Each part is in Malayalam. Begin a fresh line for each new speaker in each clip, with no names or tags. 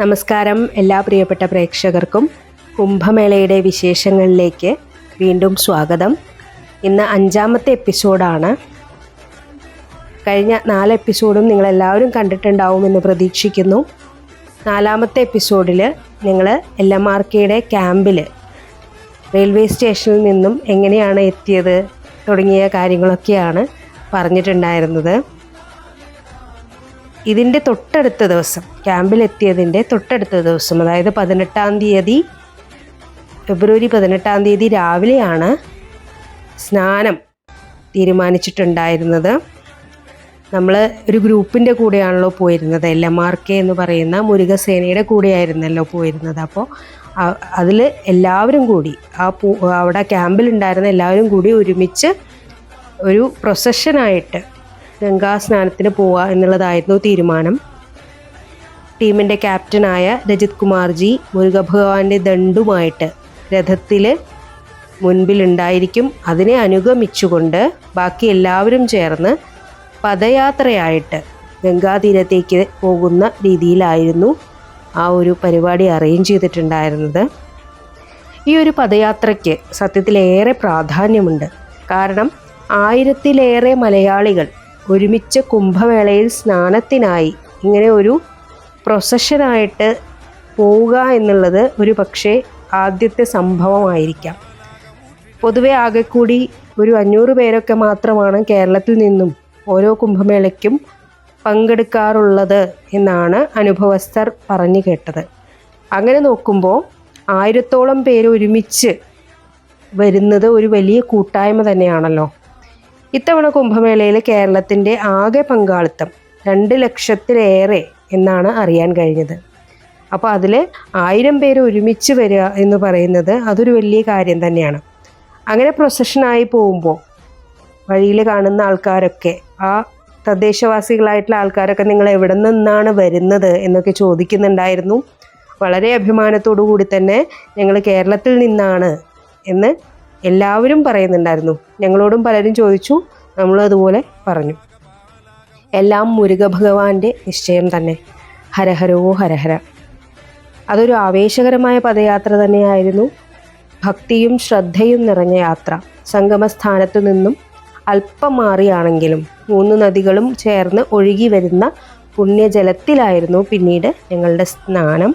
നമസ്കാരം എല്ലാ പ്രിയപ്പെട്ട പ്രേക്ഷകർക്കും കുംഭമേളയുടെ വിശേഷങ്ങളിലേക്ക് വീണ്ടും സ്വാഗതം. ഇന്ന് അഞ്ചാമത്തെ എപ്പിസോഡാണ്. കഴിഞ്ഞ നാല് എപ്പിസോഡും നിങ്ങളെല്ലാവരും കണ്ടിട്ടുണ്ടാവുമെന്ന് പ്രതീക്ഷിക്കുന്നു. നാലാമത്തെ എപ്പിസോഡിൽ നിങ്ങൾ എൽ എം ആർ കെയുടെ ക്യാമ്പിൽ റെയിൽവേ സ്റ്റേഷനിൽ നിന്നും എങ്ങനെയാണ് എത്തിയത് തുടങ്ങിയ കാര്യങ്ങളൊക്കെയാണ് പറഞ്ഞിട്ടുണ്ടായിരുന്നത്. ഇതിന്റെ തൊട്ടടുത്ത ദിവസം ക്യാമ്പിലെത്തിയതിന്റെ തൊട്ടടുത്ത ദിവസം അതായത് പതിനെട്ടാം തീയതി ഫെബ്രുവരി പതിനെട്ടാം തീയതി രാവിലെയാണ് സ്നാനം തീരുമാനിച്ചിട്ടുണ്ടായിരുന്നത്. നമ്മൾ ഒരു ഗ്രൂപ്പിന്റെ കൂടെയാണല്ലോ പോയിരുന്നത്. എൽ എം ആർ കെ എന്ന് പറയുന്ന മുരുകസേനയുടെ കൂടെയായിരുന്നല്ലോ പോയിരുന്നത്. അപ്പോൾ അതിൽ എല്ലാവരും കൂടി ആ പൂ അവിടെ ക്യാമ്പിലുണ്ടായിരുന്ന എല്ലാവരും കൂടി ഒരുമിച്ച് ഒരു പ്രൊസഷനായിട്ട് ഗംഗാസ്നാനത്തിന് പോവുക എന്നുള്ളതായിരുന്നു തീരുമാനം. ടീമിന്റെ ക്യാപ്റ്റനായ രജിത് കുമാർജി മുരുകഭഗവാന്റെ ദണ്ടുമായിട്ട് രഥത്തിൽ മുൻപിലുണ്ടായിരിക്കും. അതിനെ അനുഗമിച്ചുകൊണ്ട് ബാക്കി എല്ലാവരും ചേർന്ന് പദയാത്രയായിട്ട് ഗംഗാതീരത്തേക്ക് പോകുന്ന രീതിയിലായിരുന്നു ആ ഒരു പരിപാടി അറേഞ്ച് ചെയ്തിട്ടുണ്ടായിരുന്നത്. ഈ ഒരു പദയാത്രയ്ക്ക് സത്യത്തിലേറെ പ്രാധാന്യമുണ്ട്. കാരണം ആയിരത്തിലേറെ മലയാളികൾ ഒരുമിച്ച് കുംഭമേളയിൽ സ്നാനത്തിനായി ഇങ്ങനെ ഒരു പ്രൊസഷനായിട്ട് പോവുക എന്നുള്ളത് ഒരു പക്ഷേ ആദ്യത്തെ സംഭവമായിരിക്കാം. പൊതുവെ ആകെ കൂടി ഒരു അഞ്ഞൂറ് പേരൊക്കെ മാത്രമാണ് കേരളത്തിൽ നിന്നും ഓരോ കുംഭമേളയ്ക്കും പങ്കെടുക്കാറുള്ളത് എന്നാണ് അനുഭവസ്ഥർ പറഞ്ഞു കേട്ടത്. അങ്ങനെ നോക്കുമ്പോൾ ആയിരത്തോളം പേര് ഒരുമിച്ച് വരുന്നത് ഒരു വലിയ കൂട്ടായ്മ തന്നെയാണല്ലോ. ഇത്തവണ കുംഭമേളയിൽ കേരളത്തിന്റെ ആകെ പങ്കാളിത്തം രണ്ട് ലക്ഷത്തിലേറെ എന്നാണ് അറിയാൻ കഴിഞ്ഞത്. അപ്പോൾ അതിൽ ആയിരം പേര് ഒരുമിച്ച് വരിക എന്ന് പറയുന്നത് അതൊരു വലിയ കാര്യം തന്നെയാണ്. അങ്ങനെ പ്രൊസഷനായി പോകുമ്പോൾ വഴിയിൽ കാണുന്ന ആൾക്കാരൊക്കെ ആ തദ്ദേശവാസികളായിട്ടുള്ള ആൾക്കാരൊക്കെ നിങ്ങൾ എവിടെ നിന്നാണ് വരുന്നത് എന്നൊക്കെ ചോദിക്കുന്നുണ്ടായിരുന്നു. വളരെ അഭിമാനത്തോടു കൂടി തന്നെ ഞങ്ങൾ കേരളത്തിൽ നിന്നാണ് എന്ന് എല്ലാവരും പറയുന്നുണ്ടായിരുന്നു. ഞങ്ങളോടും പലരും ചോദിച്ചു. നമ്മളും അതുപോലെ പറഞ്ഞു. എല്ലാം മുരുക ഭഗവാന്റെ നിശ്ചയം തന്നെ. ഹരഹരോ ഹരഹര അതൊരു ആവേശകരമായ പദയാത്ര തന്നെയായിരുന്നു. ഭക്തിയും ശ്രദ്ധയും നിറഞ്ഞ യാത്ര. സംഗമസ്ഥാനത്തു നിന്നും അല്പം മാറിയാണെങ്കിലും മൂന്ന് നദികളും ചേർന്ന് ഒഴുകി വരുന്ന പുണ്യജലത്തിലായിരുന്നു പിന്നീട് ഞങ്ങളുടെ സ്നാനം.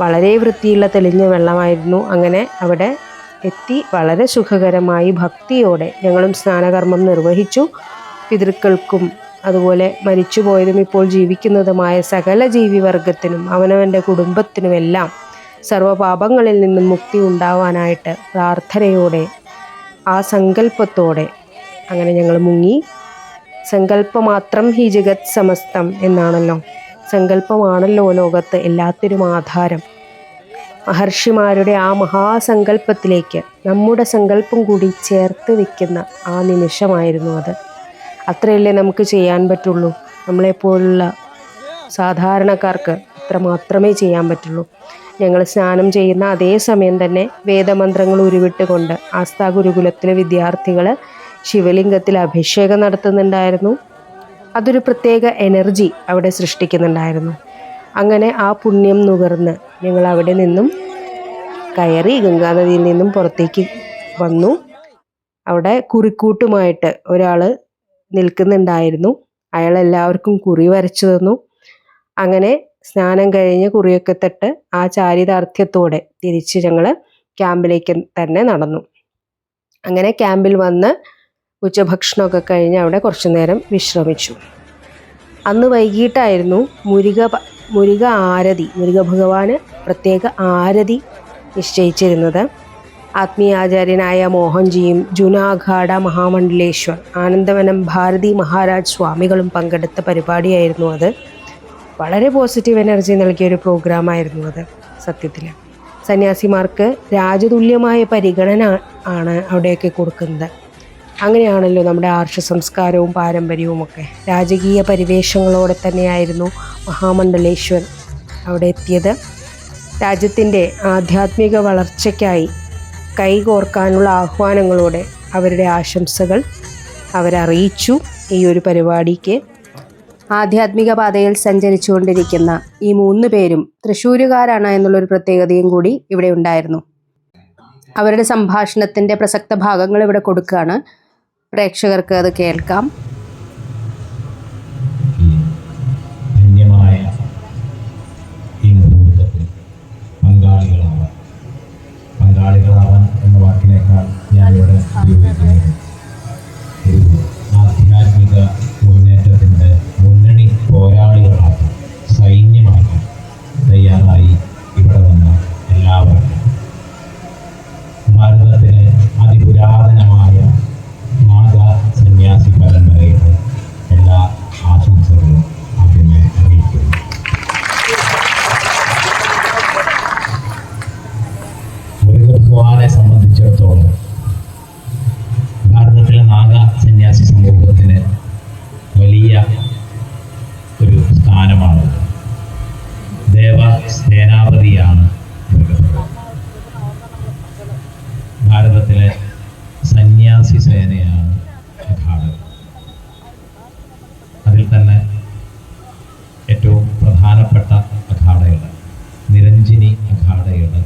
വളരെ വൃത്തിയുള്ള തെളിഞ്ഞ വെള്ളമായിരുന്നു. അങ്ങനെ അവിടെ എത്തി വളരെ സുഖകരമായി ഭക്തിയോടെ ഞങ്ങളും സ്നാനകർമ്മം നിർവഹിച്ചു. പിതൃക്കൾക്കും അതുപോലെ മരിച്ചുപോയതും ഇപ്പോൾ ജീവിക്കുന്നതുമായ സകല ജീവിവർഗത്തിനും അവനവന്റെ കുടുംബത്തിനുമെല്ലാം സർവപാപങ്ങളിൽ നിന്നും മുക്തി ഉണ്ടാവാനായിട്ട് പ്രാർത്ഥനയോടെ ആ സങ്കല്പത്തോടെ അങ്ങനെ ഞങ്ങൾ മുങ്ങി. സങ്കല്പമാത്രം ഹി ജഗത് സമസ്തം എന്നാണല്ലോ. സങ്കല്പമാണല്ലോ ലോകത്ത് എല്ലാത്തിനും ആധാരം. മഹർഷിമാരുടെ ആ മഹാസങ്കല്പത്തിലേക്ക് നമ്മുടെ സങ്കല്പം കൂടി ചേർത്ത് വെക്കുന്ന ആ നിമിഷമായിരുന്നു അത്. അത്രയല്ലേ നമുക്ക് ചെയ്യാൻ പറ്റുള്ളൂ. നമ്മളെപ്പോലുള്ള സാധാരണക്കാർക്ക് അത്ര മാത്രമേ ചെയ്യാൻ പറ്റുള്ളൂ. ഞങ്ങൾ സ്നാനം ചെയ്യുന്ന അതേ സമയം തന്നെ വേദമന്ത്രങ്ങൾ ഉരുവിട്ടുകൊണ്ട് ആസ്ഥാ ഗുരുകുലത്തിലെ വിദ്യാർത്ഥികൾ ശിവലിംഗത്തിൽ അഭിഷേകം നടത്തുന്നുണ്ടായിരുന്നു. അതൊരു പ്രത്യേക എനർജി അവിടെ സൃഷ്ടിക്കുന്നുണ്ടായിരുന്നു. അങ്ങനെ ആ പുണ്യം നുകർന്ന് ഞങ്ങൾ അവിടെ നിന്നും കയറി ഗംഗാനദിയിൽ നിന്നും പുറത്തേക്ക് വന്നു. അവിടെ കുറിക്കൂട്ടുമായിട്ട് ഒരാൾ നിൽക്കുന്നുണ്ടായിരുന്നു. അയാൾ എല്ലാവർക്കും കുറി വരച്ചു തന്നു. അങ്ങനെ സ്നാനം കഴിഞ്ഞ് കുറിയൊക്കെ തട്ട് ആ ചാരിതാർത്ഥ്യത്തോടെ തിരിച്ച് ഞങ്ങൾ ക്യാമ്പിലേക്ക് തന്നെ നടന്നു. അങ്ങനെ ക്യാമ്പിൽ വന്ന് ഉച്ചഭക്ഷണമൊക്കെ കഴിഞ്ഞ് അവിടെ കുറച്ചു നേരം വിശ്രമിച്ചു. അന്ന് വൈകിട്ടായിരുന്നു മുരുക മുരുക ആരതി. മുരുക ഭഗവാന് പ്രത്യേക ആരതി നിശ്ചയിച്ചിരുന്നത്. ആത്മീയാചാര്യനായ മോഹൻജിയും ജുനാഘാട മഹാമണ്ഡലേശ്വർ ആനന്ദവനം ഭാരതി മഹാരാജ് സ്വാമികളും പങ്കെടുത്ത പരിപാടിയായിരുന്നു അത്. വളരെ പോസിറ്റീവ് എനർജി നൽകിയ ഒരു പ്രോഗ്രാമായിരുന്നു അത് സത്യത്തിൽ സന്യാസിമാർക്ക് രാജതുല്യമായ പരിഗണന ആണ് അവിടെയൊക്കെ കൊടുക്കുന്നത്. അങ്ങനെയാണല്ലോ നമ്മുടെ ആർഷ സംസ്കാരവും പാരമ്പര്യവും ഒക്കെ. രാജകീയ പരിവേഷങ്ങളോടെ തന്നെയായിരുന്നു മഹാമണ്ഡലേശ്വർ അവിടെ എത്തിയത്. രാജ്യത്തിന്റെ ആധ്യാത്മിക വളർച്ചയ്ക്കായി കൈകോർക്കാനുള്ള ആഹ്വാനങ്ങളോടെ അവരുടെ ആശംസകൾ അവരറിയിച്ചു ഈ ഒരു പരിപാടിക്ക്. ആധ്യാത്മിക പാതയിൽ സഞ്ചരിച്ചുകൊണ്ടിരിക്കുന്ന ഈ മൂന്ന് പേരും തൃശ്ശൂരുകാരാണ് എന്നുള്ളൊരു പ്രത്യേകതയും കൂടി ഇവിടെ ഉണ്ടായിരുന്നു. അവരുടെ സംഭാഷണത്തിന്റെ പ്രസക്ത ഭാഗങ്ങൾ ഇവിടെ കൊടുക്കുകയാണ്. പ്രേക്ഷകർക്ക് അത് കേൾക്കാം.
സന്യാസി സേനയാണ് അഖാഡകൾ അതിൽ തന്നെ ഏറ്റവും പ്രധാനപ്പെട്ട അഖാഡയുടെ നിരഞ്ജിനി അഖാഡയുടെ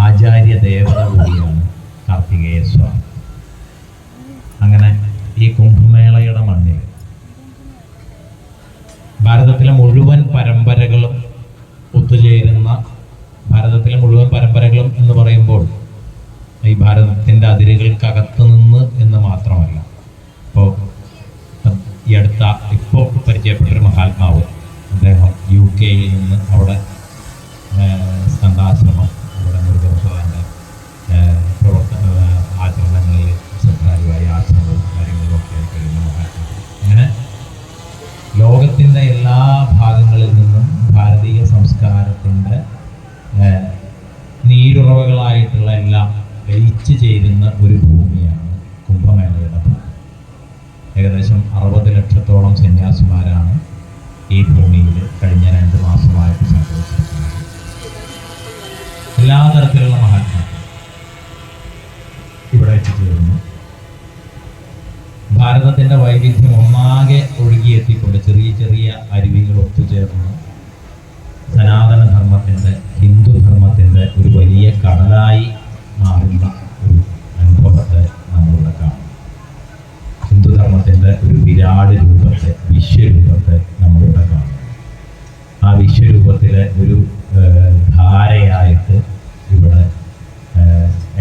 ആചാര്യ ദേവത കൂടിയാണ് കാർത്തികേയ സ്വാമി. അങ്ങനെ ഈ കുംഭമേളയുടെ മണ്ണിൽ ഭാരതത്തിലെ മുഴുവൻ പരമ്പരകളും ഒത്തുചേരുന്ന ഭാരതത്തിലെ മുഴുവൻ പരമ്പരകളും എന്ന് പറയുമ്പോൾ ഈ ഭാരതത്തിന്റെ അതിരുകൾക്കകത്ത് നിന്ന് എന്ന് മാത്രമല്ല. ഇപ്പോൾ ഈ അടുത്ത ഇപ്പോൾ പരിചയപ്പെട്ടൊരു മഹാത്മാവ് അദ്ദേഹം യു കെയിൽ നിന്ന് അവിടെ സന്താശ്രമം അവിടെ മുരുകഭഗവാന്റെ ഏഹ്, പ്രവർത്തന ആചരണങ്ങളിൽ ശ്രദ്ധാലുവായി ആശ്രമവും കാര്യങ്ങളും ഒക്കെ ആയി കഴിയുന്ന മഹാത്മാവ്. അങ്ങനെ ലോകത്തിന്റെ എല്ലാ ഭാഗങ്ങളിൽ നിന്നും ഭാരതീയ സംസ്കാരത്തിന്റെ നീരുറവകളായിട്ടുള്ള എല്ലാം ലയിച്ചു ചേരുന്ന ഒരു ഭൂമിയാണ് കുംഭമേളയുടെ ഭാഗം ഏകദേശം അറുപത് ലക്ഷത്തോളം സന്യാസിമാരാണ് ഈ ഭൂമിയിൽ കഴിഞ്ഞ രണ്ട് മാസമായിട്ട് സംഭവിച്ചിരിക്കുന്നത് എല്ലാ തരത്തിലുള്ള മഹാത്മാക്കൾ ഇവിടെ എത്തിച്ചേരുന്നു. ഭാരതത്തിന്റെ വൈവിധ്യം ഒന്നാകെ ഒഴുകിയെത്തിക്കൊണ്ട് ചെറിയ ചെറിയ അരുവികൾ ഒത്തുചേർന്ന് സനാതനധർമ്മത്തിന്റെ ഹിന്ദുധർമ്മത്തിന്റെ ഒരു വലിയ കടലായി മാറുന്ന ഒരു അനുഭവത്തെ നമ്മളിവിടെ കാണും ഹിന്ദുധർമ്മത്തിന്റെ ഒരു വിരാട് രൂപത്തെ വിശ്വരൂപത്തെ നമ്മളിവിടെ കാണും ആ വിശ്വരൂപത്തിലെ ഒരു ധാരയായിട്ട് ഇവിടെ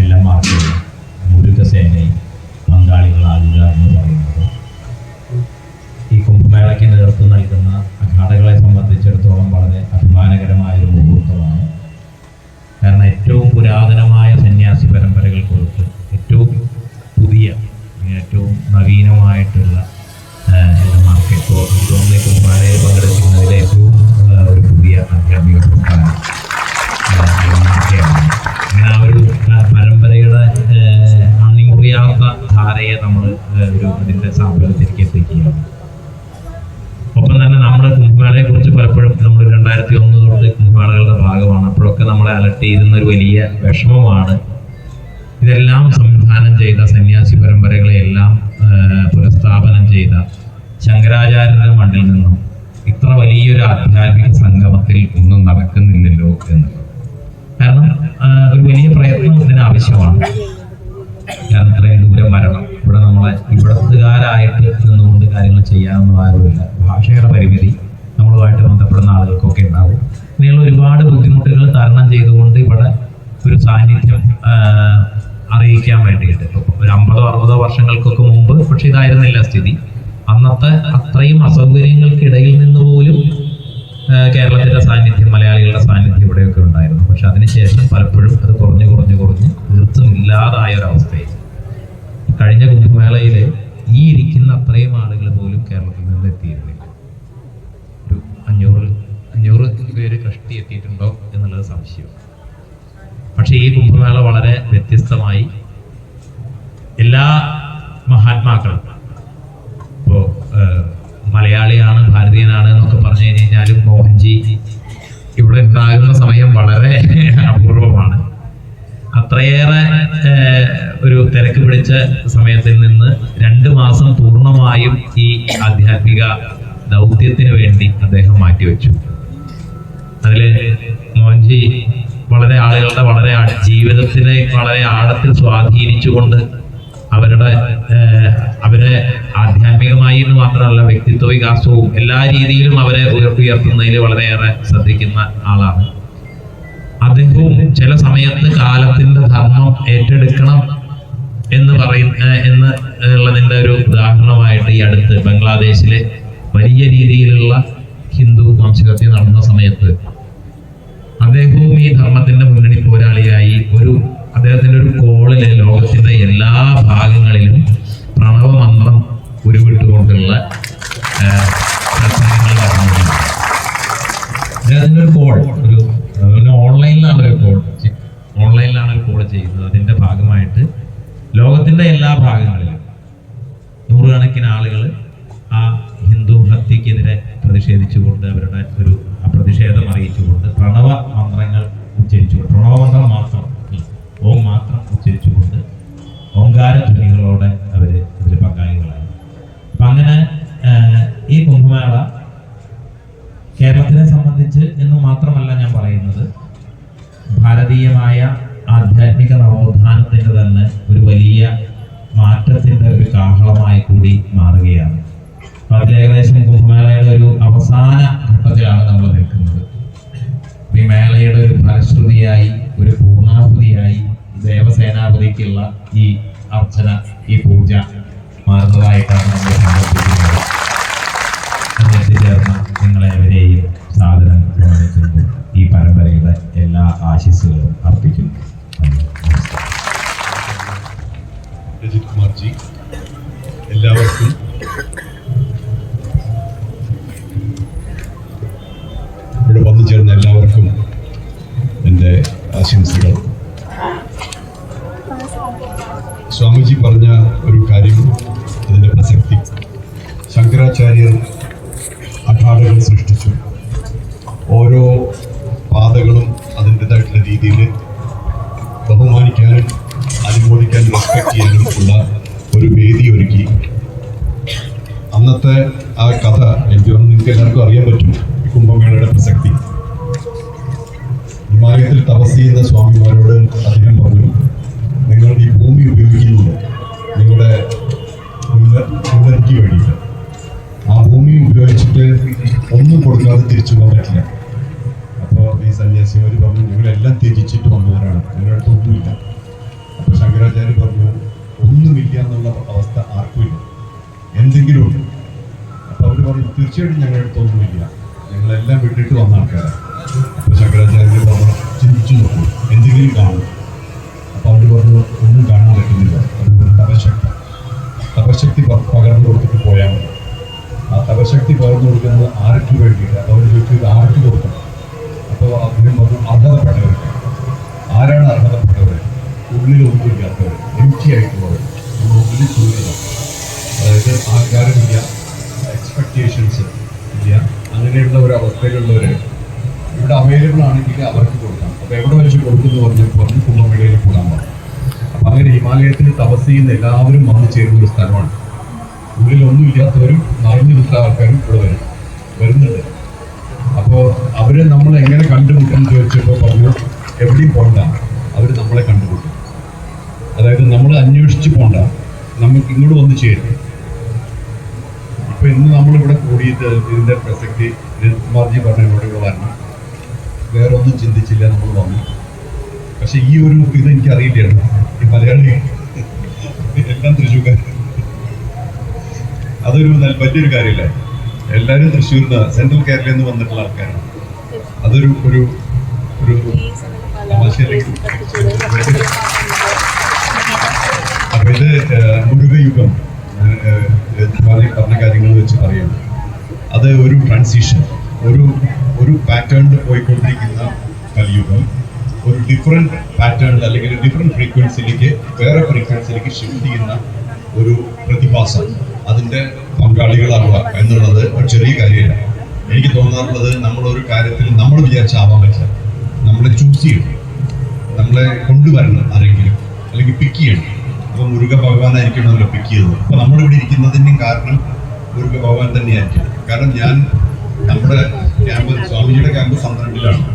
എല്ലാം മാർക്കും മുരുകസേനയും പങ്കാളികളാകുക എന്ന് പറയുന്നത്. ഈ കുംഭമേളയ്ക്ക് നേതൃത്വം നൽകുന്ന അഖാടകളെ സംബന്ധിച്ചിടത്തോളം വളരെ അഭിമാനകരമായ ധാരയെ നമ്മൾ ഒരു അതിന്റെ സാമ്പത്തികത്തിലേക്ക് എത്തിക്കുകയാണ്. ഒപ്പം തന്നെ നമ്മുടെ കുംഭമേളയെ കുറിച്ച് പലപ്പോഴും നമ്മൾ രണ്ടായിരത്തി ഒന്ന് തൊട്ട് കുംഭമേളകളുടെ ഭാഗമാണ്. അപ്പോഴൊക്കെ നമ്മളെ അലർട്ട് ചെയ്യുന്ന ഒരു വലിയ വിഷമമാണ്. ഇതെല്ലാം സംവിധാനം ചെയ്ത സന്യാസി പരമ്പരകളെ എല്ലാം പുനഃസ്ഥാപനം ചെയ്ത ശങ്കരാചാര്യരുടെ മണ്ണിൽ നിന്നും ഇത്ര വലിയൊരു ആധ്യാത്മിക സംഗമത്തിൽ ഒന്നും നടക്കുന്നില്ലല്ലോ എന്നുള്ളത്. കാരണം ഒരു വലിയ പ്രയത്നം ഇതിന് ആവശ്യമാണ്. ഇത്രയും ദൂരം വരണം. ഇവിടെ നമ്മളെ ഇവിടത്തുകാരായിട്ട് നിന്നുകൊണ്ട് കാര്യങ്ങൾ ചെയ്യാനൊന്നും ആരുമില്ല. ഭാഷയുടെ പരിമിതി നമ്മളുമായിട്ട് ബന്ധപ്പെടുന്ന ആളുകൾക്കൊക്കെ ഉണ്ടാവും. ഇങ്ങനെയുള്ള ഒരുപാട് ബുദ്ധിമുട്ടുകൾ തരണം ചെയ്തുകൊണ്ട് ഇവിടെ ഒരു സാന്നിധ്യം അറിയിക്കാൻ വേണ്ടിയിട്ട്. ഒരു അമ്പതോ അറുപതോ വർഷങ്ങൾക്കൊക്കെ മുമ്പ് പക്ഷെ ഇതായിരുന്നില്ല സ്ഥിതി. അന്നത്തെ അത്രയും അസൗകര്യങ്ങൾക്കിടയിൽ നിന്ന് പോലും കേരളത്തിന്റെ സാന്നിധ്യം മലയാളികളുടെ സാന്നിധ്യം ഇവിടെയൊക്കെ ഉണ്ടായിരുന്നു. പക്ഷെ അതിനുശേഷം പലപ്പോഴും അത് കുറഞ്ഞു കുറഞ്ഞു കുറഞ്ഞ് തീർത്തും ഇല്ലാതായ ഒരവസ്ഥയിൽ കഴിഞ്ഞ കുംഭമേളയിൽ ഈ ഇരിക്കുന്ന അത്രയും ആളുകൾ പോലും കേരളത്തിൽ നിന്ന് എത്തിയിരുന്നില്ല. ഒരു അഞ്ഞൂറ് അഞ്ഞൂറ് പേര് കഷ്ടി എത്തിയിട്ടുണ്ടോ എന്നുള്ളത് സംശയം. പക്ഷേ ഈ കുംഭമേള വളരെ വ്യത്യസ്തമായി എല്ലാ മഹാത്മാക്കളും ഇപ്പോ ഏഹ്, മലയാളിയാണ് ഭാരതീയനാണ് എന്നൊക്കെ പറഞ്ഞു കഴിഞ്ഞാലും മോഹൻജി ഇവിടെ ഉണ്ടാകുന്ന സമയം വളരെ അപൂർവമാണ്. അത്രയേറെ ഒരു തിരക്ക് പിടിച്ച സമയത്തിൽ നിന്ന് രണ്ട് മാസം പൂർണമായും ഈ ആധ്യാത്മിക ദൗത്യത്തിന് വേണ്ടി അദ്ദേഹം മാറ്റിവെച്ചു. അതിൽ മോഹൻജി വളരെ ആളുകളുടെ വളരെ ജീവിതത്തിനെ വളരെ ആഴത്തിൽ സ്വാധീനിച്ചുകൊണ്ട് അവരുടെ അവരെ ആധ്യാത്മികമായി എന്ന് മാത്രമല്ല വ്യക്തിത്വ വികാസവും എല്ലാ രീതിയിലും അവരെ ഉയർ- ഉയർത്തുന്നതിൽ വളരെയേറെ ശ്രദ്ധിക്കുന്ന ആളാണ്. അദ്ദേഹവും ചില സമയത്ത് കാലത്തിന്റെ ധർമ്മം ഏറ്റെടുക്കണം എന്ന് പറയുന്ന എന്ന് ഉള്ളതിന്റെ ഒരു ഉദാഹരണമായിട്ട് ഈ അടുത്ത് ബംഗ്ലാദേശിലെ വലിയ രീതിയിലുള്ള ഹിന്ദു വംശഹത്യ നടന്ന സമയത്ത് അദ്ദേഹവും ഈ ധർമ്മത്തിന്റെ മുന്നണി പോരാളിയായി ഒരു അദ്ദേഹത്തിന്റെ ഒരു കോളിൽ ലോകത്തിന്റെ എല്ലാ ഭാഗങ്ങളിലും പ്രണവ മന്ത്രം ഉരുവിട്ടുകൊണ്ടുള്ള പ്രസംഗങ്ങൾ നടന്നിട്ടുണ്ട്. അദ്ദേഹത്തിന്റെ ഒരു കോൾ ഒരു പിന്നെ ഓൺലൈനിലാണ് ഒരു കോൾ ഓൺലൈനിലാണ് ഒരു കോൾ ചെയ്യുന്നത്. അതിന്റെ ഭാഗമായിട്ട് ലോകത്തിന്റെ എല്ലാ ഭാഗങ്ങളിലും നൂറുകണക്കിന് ആളുകൾ ആ ഹിന്ദു ഹത്യക്കെതിരെ പ്രതിഷേധിച്ചുകൊണ്ട് അവരുടെ ഒരു പ്രതിഷേധം അറിയിച്ചുകൊണ്ട് പ്രണവ മന്ത്രങ്ങൾ ഉച്ചരിച്ചുകൊണ്ട് പ്രണവ മന്ത്രം മാത്രം ഓം മാത്രം ഉച്ചരിച്ചുകൊണ്ട് ഓങ്കാര ധ്വനികളോടെ അവർ ഇതിൽ പങ്കാളികളായി. അപ്പൊ അങ്ങനെ ഈ കുംഭമേള കേരളത്തിനെ സംബന്ധിച്ച് എന്ന് മാത്രമല്ല ഞാൻ പറയുന്നത് ഭാരതീയമായ ആധ്യാത്മിക നവോത്ഥാനത്തിന്റെ തന്നെ ഒരു വലിയ മാറ്റത്തിന്റെ ഒരു കാഹളമായി കൂടി മാറുകയാണ്. അപ്പൊ അതിൽ ഏകദേശം കുംഭമേളയുടെ ഒരു അവസാന ഘട്ടത്തിലാണ് നമ്മൾ നിൽക്കുന്നത്. ഈ മേളയുടെ ഒരു ഫലശ്രുതിയായി ഒരു പൂർണാഹുതിയായി ദേവസേനാപതിക്കുള്ള ഈ അർച്ചന ഈ പൂജ മാറുന്നതായിട്ടാണ് നമ്മൾ സങ്കല്പിക്കുന്നത്. എത്തിച്ചേർന്ന നിങ്ങളെവരെയും സാധനം പ്രകടിച്ചുകൊണ്ട് ഈ പരമ്പരയുടെ എല്ലാ ആശിസ്സുകളും അർപ്പിക്കുന്നു.
രജിത് കുമാർജി. അഖാഡകൾ സൃഷ്ടിച്ചു. ഓരോ പാതകളും അതിന്റെതായിട്ടുള്ള രീതിയിൽ ബഹുമാനിക്കാനും അനുമോദിക്കാനും റെസ്പെക്ട് ചെയ്യാനും ഉള്ള ഒരു വേദി ഒരുക്കി. അന്നത്തെ ആ കഥ എനിക്ക് തോന്നുന്നു നിങ്ങൾക്ക് എല്ലാവർക്കും അറിയാൻ പറ്റും. ഒന്നും കൊടുക്കാതെ തിരിച്ചു പോകാൻ പറ്റില്ല. അപ്പോൾ ഈ സന്യാസിമാർ പറഞ്ഞു നിങ്ങളെല്ലാം ത്യജിച്ചിട്ട് വന്നവരാണ്. നിങ്ങളുടെ അടുത്ത് ഒന്നുമില്ല. അപ്പോൾ ശങ്കരാചാര്യ പറഞ്ഞു ഒന്നുമില്ല എന്നുള്ള അവസ്ഥ ആർക്കുമില്ല. എന്തെങ്കിലും ഉണ്ട്. അപ്പോൾ അവർ പറഞ്ഞു തീർച്ചയായിട്ടും ഞങ്ങളുടെ അടുത്ത് ഒന്നുമില്ല. ഞങ്ങളെല്ലാം വിട്ടിട്ട് വന്ന ആൾക്കാരാണ് അപ്പോൾ ശങ്കരാചാര്യ പറഞ്ഞു ചിന്തിച്ചു നോക്കൂ. എന്തെങ്കിലും കാണും. അപ്പോൾ അവർ പറഞ്ഞു ഒന്നും കാണാൻ പറ്റുന്നില്ല. തപശക്തി. തപശക്തി പ- തപശക്തി പകർന്നു കൊടുക്കുന്നത് ആർക്ക് വേണ്ടിയിട്ട്? അപ്പോൾ അവർ ചോദിച്ചു ആർക്ക് കൊടുക്കണം? അപ്പോൾ അദ്ദേഹം പറഞ്ഞു അർഹതപ്പെട്ടവർക്ക് ആരാണ് അർഹതപ്പെട്ടവർ ഉള്ളിൽ ഒന്നുമില്ലാത്തവർ എംറ്റി ആയിട്ടുള്ളവർ ഉള്ളിൽ തുല്യത അതായത് ആകാരമില്ല എക്സ്പെക്റ്റേഷൻസ് ഇല്ല. അങ്ങനെയുള്ള ഒരു അവസ്ഥയിലുള്ളവർ ഇവിടെ അവൈലബിൾ ആണെങ്കിൽ അവർക്ക് കൊടുക്കാം അപ്പോൾ എവിടെ വെച്ച് കൊടുക്കുന്നു പറഞ്ഞു പറഞ്ഞു കുംഭമേളയിൽ കൂടാൻ പറഞ്ഞു അപ്പോൾ അങ്ങനെ ഹിമാലയത്തിൽ തപസ് ചെയ്യുന്ന എല്ലാവരും വന്നു ചേരുന്ന ഒരു സ്ഥലമാണ്. ഉള്ളിൽ ഇല്ലാത്തവരും നിറഞ്ഞു നിൽക്കുന്ന ആൾക്കാരും ഇവിടെ വരും വരുന്നുണ്ട്. അപ്പോൾ അവരെ നമ്മൾ എങ്ങനെ കണ്ടുമുട്ടും എന്ന് ചോദിച്ചപ്പോൾ പറഞ്ഞു എവിടെയും പോണ്ട അവർ നമ്മളെ കണ്ടുമുട്ടും. അതായത് നമ്മൾ അന്വേഷിച്ച് പോണ്ട നമുക്ക് ഇങ്ങോട്ട് വന്ന് ചേരും. അപ്പോൾ ഇന്ന് നമ്മളിവിടെ കൂടിയിട്ട് ഇതിന്റെ പ്രസക്തി രഞ്ജിമാർജി പറഞ്ഞ ഇവിടെ വരണം വേറെ ഒന്നും ചിന്തിച്ചില്ല നമ്മൾ വന്നു. പക്ഷേ ഈ ഒരു ഇത് എനിക്കറിയില്ലായിരുന്നു ഈ മലയാളി അതൊരു വലിയൊരു കാര്യമില്ല. എല്ലാവരും തൃശ്ശൂരിൽ സെൻട്രൽ കേരളയിൽ നിന്ന് വന്നിട്ടുള്ള ആൾക്കാരാണ്. അതൊരു ഒരു ഒരു അപ്പൊ ഇത് മുരുകയുഗം പറഞ്ഞ കാര്യങ്ങൾ വെച്ച് പറയാം അത് ഒരു ട്രാൻസിഷൻ ഒരു ഒരു പാറ്റേണിൽ പോയിക്കൊണ്ടിരിക്കുന്ന കലിയുഗം ഒരു ഡിഫറെന്റ് പാറ്റേണിൽ അല്ലെങ്കിൽ ഡിഫറെന്റ് ഫ്രീക്വൻസിയിലേക്ക് വേറെ ഫ്രീക്വൻസിയിലേക്ക് ഷിഫ്റ്റ് ചെയ്യുന്ന ഒരു പ്രതിഭാസം. അതിന്റെ പങ്കാളികളാവുക എന്നുള്ളത് ഒരു ചെറിയ കാര്യമല്ല. എനിക്ക് തോന്നാറുള്ളത് നമ്മളൊരു കാര്യത്തിൽ നമ്മൾ വിചാരിച്ചാവാൻ പറ്റില്ല. നമ്മളെ ചൂസ് ചെയ്യണം. നമ്മളെ കൊണ്ടുവരണം ആരെങ്കിലും. അല്ലെങ്കിൽ പിക്ക് ചെയ്യണം. അപ്പൊ മുരുക ഭഗവാനായിരിക്കണമല്ലോ പിക്ക് ചെയ്തത്. അപ്പൊ നമ്മളിവിടെ ഇരിക്കുന്നതിന്റെയും കാരണം മുരുക ഭഗവാൻ തന്നെയായിരിക്കും കാരണം ഞാൻ നമ്മുടെ ക്യാമ്പ് സ്വാമിജിയുടെ ക്യാമ്പ് പന്ത്രണ്ടിലാണ്.